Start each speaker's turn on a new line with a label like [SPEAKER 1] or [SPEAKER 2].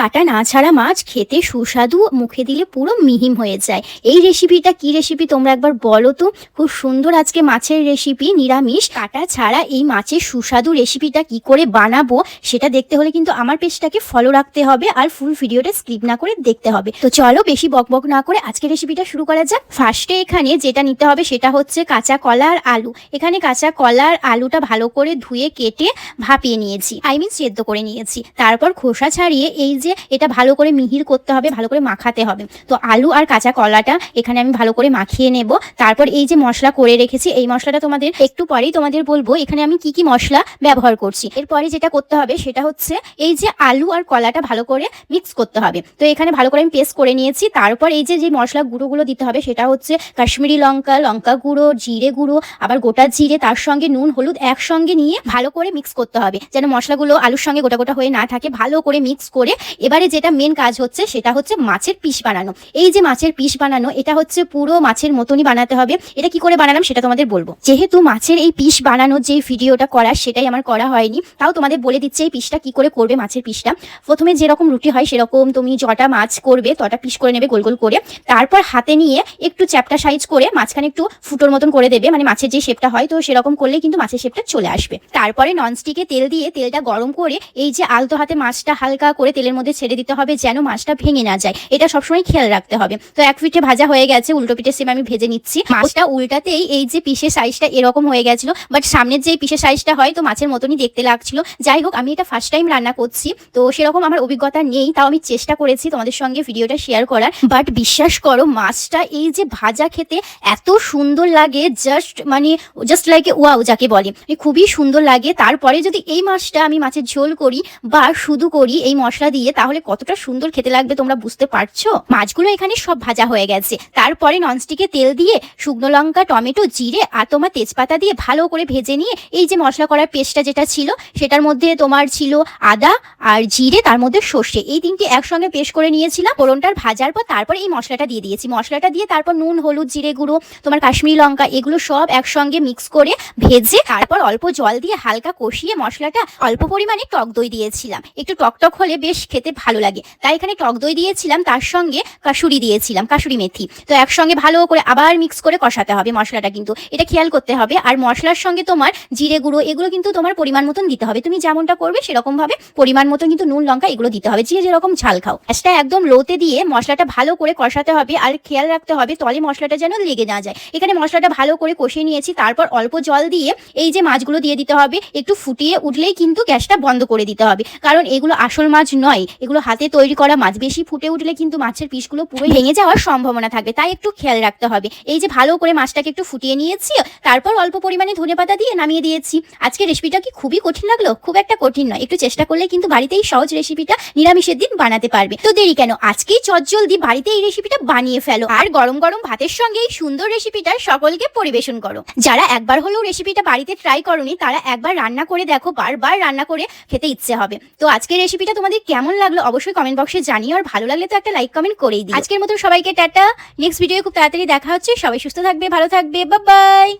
[SPEAKER 1] কাটা না ছাড়া মাছ খেতে সুস্বাদু মুখে দিলে পুরো মিহিম হয়ে যায়। এই রেসিপিটা কি রেসিপি তোমরা একবার বলো তো? খুব সুন্দর আজকে মাছের রেসিপি নিরামিষ। কাটা ছাড়া এই মাছের সুস্বাদু রেসিপিটা কি করে বানাবো, সেটা দেখতে হলে কিন্তু আমার পেজটাকে ফলো রাখতে হবে আর ফুল ভিডিওটা স্কিপ না করে দেখতে হবে। তো চলো বেশি বকবক না করে আজকে রেসিপিটা শুরু করা যাক। ফার্স্টে এখানে যেটা নিতে হবে সেটা হচ্ছে কাঁচা কলা আর আলু। এখানে কাঁচা কলা আর আলুটা ভালো করে ধুয়ে কেটে ভাপিয়ে নিয়েছি। আই মিন সেদ্ধ করে নিয়েছি। তারপর খোসা ছাড়িয়ে এই যে এটা ভালো করে মিহির করতে হবে, ভালো করে মাখাতে হবে। তো আলু আর কাঁচা কলাটা এখানে আমি ভালো করে মাখিয়ে নেব। তারপর এই যে মশলা করে রেখেছি, এই মশলাটা তোমাদের একটু পরেই তোমাদের বলব এখানে আমি কি কি মশলা ব্যবহার করছি। এরপরে যেটা করতে হবে সেটা হচ্ছে এই যে আলু আর কলাটা ভালো করে মিক্স করতে হবে। তো এখানে ভালো করে আমি পেস্ট করে নিয়েছি। তারপর এই যে যে মশলা গুঁড়োগুলো দিতে হবে সেটা হচ্ছে কাশ্মীরি লঙ্কা লঙ্কা গুঁড়ো, জিরে গুঁড়ো, আবার গোটা জিরে, তার সঙ্গে নুন, হলুদ একসঙ্গে নিয়ে ভালো করে মিক্স করতে হবে। যেন মশলাগুলো আলুর সঙ্গে গোটা গোটা হয়ে না থাকে, ভালো করে মিক্স করে এবারে যেটা মেন কাজ হচ্ছে সেটা হচ্ছে মাছের পিস বানানো। এই যে মাছের পিস বানানো, এটা হচ্ছে পুরো মাছের মতনই বানাতে হবে। এটা কি করে বানালাম সেটা তোমাদের বলব। যেহেতু মাছের এই পিস বানানোর যে ভিডিওটা করার, সেটাই আমার করা হয়নি, তাও তোমাদের বলে দিচ্ছে এই পিসটা কি করে করবে মাছের পিসটা। প্রথমে যেরকম রুটি হয় সেরকম তুমি জটা মাছ করবে, তটা পিস করে নেবে গোল গোল করে। তারপর হাতে নিয়ে একটু চ্যাপটা সাইজ করে মাঝখানে একটু ফুটোর মতন করে দেবে মানে মাছের যে শেপটা হয়, তো সেরকম করলে কিন্তু মাছের শেপটা চলে আসবে। তারপরে ননস্টিকে তেল দিয়ে তেলটা গরম করে এই যে আলতো হাতে মাছটা হালকা করে তেলের মধ্যে ছেড়ে দিতে হবে যেন মাছটা ভেঙে না যায়। এটা সবসময় খেয়াল রাখতে হবে। তো এক পিঠে ভাজা হয়ে গেছে উল্টো পিঠে সেম আমি ভেজে নিচ্ছি। মাছটা উল্টাতেই এই যে পিসের সাইজটা এরকম হয়ে গেছিল বাট সামনের যে পিসের সাইজটা হয় তো মাছের মতনই দেখতে লাগছিল। যাই হোক আমি এটা ফার্স্ট টাইম রান্না করছি তো সেরকম আমার অভিজ্ঞতা নেই তাও আমি চেষ্টা করেছি তোমাদের সঙ্গে ভিডিওটা শেয়ার করার। বাট বিশ্বাস করো মাছটা এই যে ভাজা খেতে এত সুন্দর লাগে জাস্ট মানে জাস্ট লাইক ওয়াও যাকে বলে। মানে খুবই সুন্দর লাগে। তারপরে যদি এই মাছটা আমি মাছের ঝোল করি বা শুধু করি এই মশলা দিয়ে তাহলে কতটা সুন্দর খেতে লাগবে তোমরা বুঝতে পারছ? মাছগুলো এখানে সব ভাজা হয়ে গেছে। তারপরে ননস্টিকে তেল দিয়ে শুকনো লঙ্কা, টমেটো, জিরে আর তোমার তেজপাতা দিয়ে ভালো করে ভেজে নিয়ে এই যে মশলা করার পেস্টটা যেটা ছিল, সেটার মধ্যে তোমার ছিল আদা আর জিরে, তার মধ্যে সর্ষে। এই তিনটি একসঙ্গে পেস্ট করে নিয়েছিলাম। ফোড়নটার ভাজার পর তারপর এই মশলাটা দিয়ে দিয়েছি। মশলাটা দিয়ে তারপর নুন, হলুদ, জিরে গুঁড়ো, তোমার কাশ্মীরি লঙ্কা, এগুলো সব একসঙ্গে মিক্স করে ভেজে তারপর অল্প জল দিয়ে হালকা কষিয়ে মশলাটা অল্প পরিমাণে টক দই দিয়েছিলাম। একটু টক টক হলে বেশ খেতে ভালো লাগে। তাই এখানে টক দই দিয়েছিলাম, তার সঙ্গে কাসুরি দিয়েছিলাম কাসুরি মেথি। তো একসঙ্গে ভালো করে আবার মিক্স করে কষাতে হবে মশলাটা কিন্তু। এটা খেয়াল করতে হবে। আর মশলার সঙ্গে তোমার জিরে গুঁড়ো, এগুলো কিন্তু তোমার পরিমাণ মতন দিতে হবে। তুমি যেমনটা করবে সেরকম ভাবে পরিমাণ মতন কিন্তু নুন, লঙ্কা এগুলো দিতে হবে। যে যেরকম ঝাল খাও। গ্যাসটা একদম লোতে দিয়ে মশলাটা ভালো করে কষাতে হবে। আর খেয়াল রাখতে হবে তলে মশলাটা যেন লেগে না যায়। এখানে মশলাটা ভালো করে কষিয়ে নিয়েছি। তারপর অল্প জল দিয়ে এই যে মাছগুলো দিয়ে দিতে হবে, একটু ফুটিয়ে উঠলেই কিন্তু গ্যাসটা বন্ধ করে দিতে হবে। কারণ এগুলো আসল মাছ নয়। এগুলো হাতে তৈরি করা মাছ। বেশি ফুটে উঠলে কিন্তু মাছের পিসগুলো পুরো ভেঙে যাওয়ার সম্ভাবনা থাকবে তাই একটু খেয়াল রাখতে হবে। এই যে ভালো করে মাছটাকে একটু ফুটিয়ে নিয়েছি, তারপর অল্প পরিমাণে ধনে পাতা দিয়ে নামিয়ে দিয়েছি। আজকে রেসিপিটা কি খুবই কঠিন লাগল? খুব একটা কঠিন নয়। একটু চেষ্টা করলে কিন্তু বাড়িতেই সহজ রেসিপিটা নিরামিষের দিন বানাতে পারবে। তো দেরি কেন? আজকেই চটজলদি বাড়িতে এই রেসিপিটা বানিয়ে ফেলো। আর গরম গরম ভাতের সঙ্গে এই সুন্দর রেসিপিটা সকলকে পরিবেশন করো। যারা একবার হলেও রেসিপিটা বাড়িতে ট্রাই করনি, তারা একবার রান্না করে দেখো। বারবার রান্না করে খেতে ইচ্ছে হবে। তো আজকের রেসিপিটা তোমাদের কেমন লাগল অবশ্যই কমেন্ট বক্সে জানিও, আর ভালো লাগলে তো একটা লাইক কমেন্ট করেই দিই আজকের মতো সবাইকে টাটা। নেক্সট ভিডিও খুব তাড়াতাড়ি দেখা হচ্ছে। সবাই সুস্থ থাকবে, ভালো থাকবে। বাই